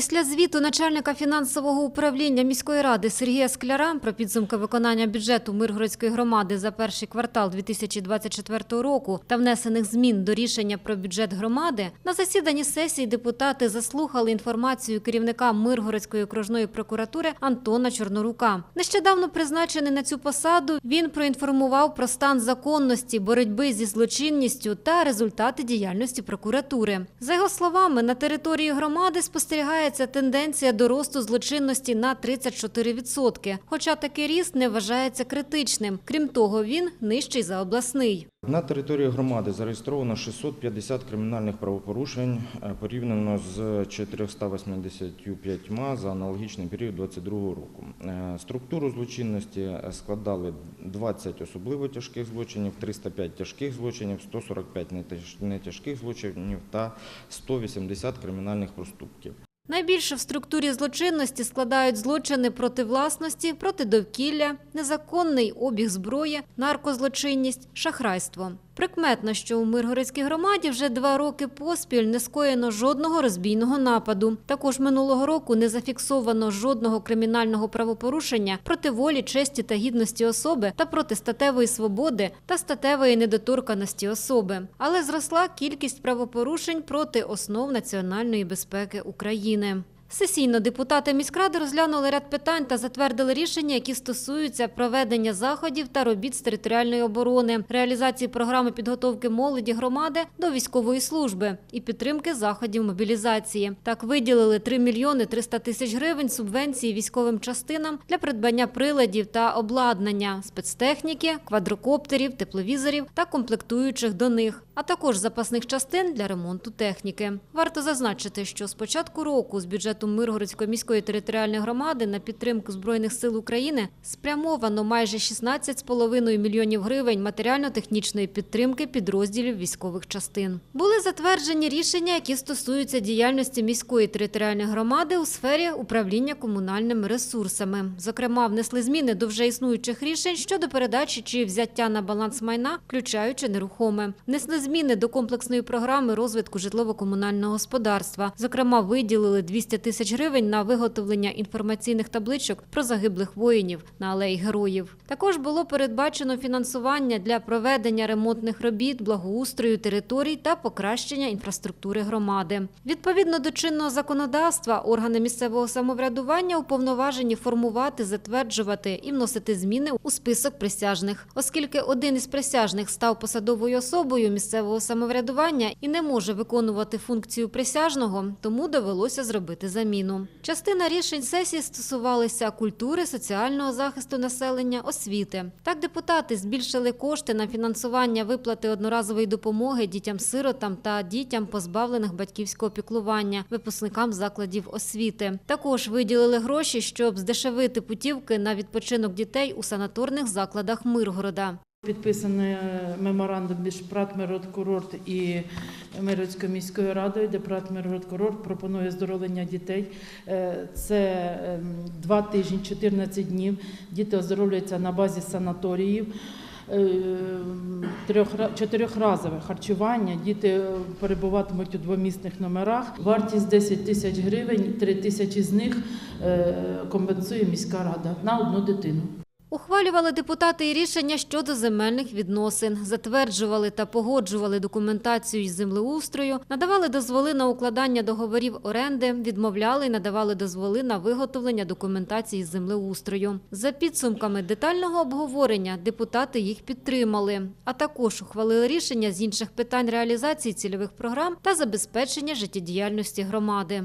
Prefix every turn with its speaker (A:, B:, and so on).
A: Після звіту начальника фінансового управління міської ради Сергія Скляра про підсумки виконання бюджету Миргородської громади за перший квартал 2024 року та внесених змін до рішення про бюджет громади, на засіданні сесії депутати заслухали інформацію керівника Миргородської окружної прокуратури Антона Чорнорука. Нещодавно призначений на цю посаду, він проінформував про стан законності, боротьби зі злочинністю та результати діяльності прокуратури. За його словами, на території громади спостерігається тенденція до росту злочинності на 34%, хоча такий ріст не вважається критичним. Крім того, він нижчий за обласний.
B: На території громади зареєстровано 650 кримінальних правопорушень е, порівняно з 485 за аналогічний період 2022 року. Е, Структуру злочинності е, складали 20 особливо тяжких злочинів, 305 тяжких злочинів, 145 нетяжких злочинів та 180 кримінальних проступків.
A: Найбільше в структурі злочинності складають злочини проти власності, проти довкілля, незаконний обіг зброї, наркозлочинність, шахрайство. Прикметно, що у Миргородській громаді вже два роки поспіль не скоєно жодного розбійного нападу. Також минулого року не зафіксовано жодного кримінального правопорушення проти волі, честі та гідності особи та проти статевої свободи та статевої недоторканості особи. Але зросла кількість правопорушень проти основ національної безпеки України. Сесійно депутати міськради розглянули ряд питань та затвердили рішення, які стосуються проведення заходів та робіт з територіальної оборони, реалізації програми підготовки молоді громади до військової служби і підтримки заходів мобілізації. Так виділили 3 мільйони 300 тисяч гривень субвенції військовим частинам для придбання приладів та обладнання, спецтехніки, квадрокоптерів, тепловізорів та комплектуючих до них, а також запасних частин для ремонту техніки. Варто зазначити, що з початку року з бюджету Миргородської міської територіальної громади на підтримку Збройних сил України спрямовано майже 16,5 мільйонів гривень матеріально-технічної підтримки підрозділів військових частин. Були затверджені рішення, які стосуються діяльності міської територіальної громади у сфері управління комунальними ресурсами. Зокрема, внесли зміни до вже існуючих рішень щодо передачі чи взяття на баланс майна, включаючи нерухоме. Внесли зміни до комплексної програми розвитку житлово-комунального господарства. Зокрема, виділили 200 тисяч гривень на виготовлення інформаційних табличок про загиблих воїнів на алеї героїв. Також було передбачено фінансування для проведення ремонтних робіт, благоустрою територій та покращення інфраструктури громади. Відповідно до чинного законодавства, органи місцевого самоврядування уповноважені формувати, затверджувати і вносити зміни у список присяжних, оскільки один із присяжних став посадовою особою місцевого самоврядування і не може виконувати функцію присяжного, тому довелося зробити заміну. Частина рішень сесії стосувалися культури, соціального захисту населення, освіти. Так, депутати збільшили кошти на фінансування виплати одноразової допомоги дітям-сиротам та дітям, позбавлених батьківського піклування, випускникам закладів освіти. Також виділили гроші, щоб здешевити путівки на відпочинок дітей у санаторних закладах Миргорода.
C: Підписаний е, меморандум між ПРАТ «Миргород-Курорт» і Миргородською міською радою, де ПРАТ «Миргород-Курорт» пропонує оздоровлення дітей. Е, Це ем, два тижні, 14 днів. Діти оздоровлюються на базі санаторіїв. Е, трьохра- Чотирьохразове харчування. Діти перебуватимуть у двомісних номерах. Вартість 10 тисяч гривень, 3 тисячі з них компенсує міська рада на одну дитину.
A: Ухвалювали депутати і рішення щодо земельних відносин, затверджували та погоджували документацію із землеустрою, надавали дозволи на укладання договорів оренди, відмовляли і надавали дозволи на виготовлення документації з землеустрою. За підсумками детального обговорення депутати їх підтримали, а також ухвалили рішення з інших питань реалізації цільових програм та забезпечення життєдіяльності громади.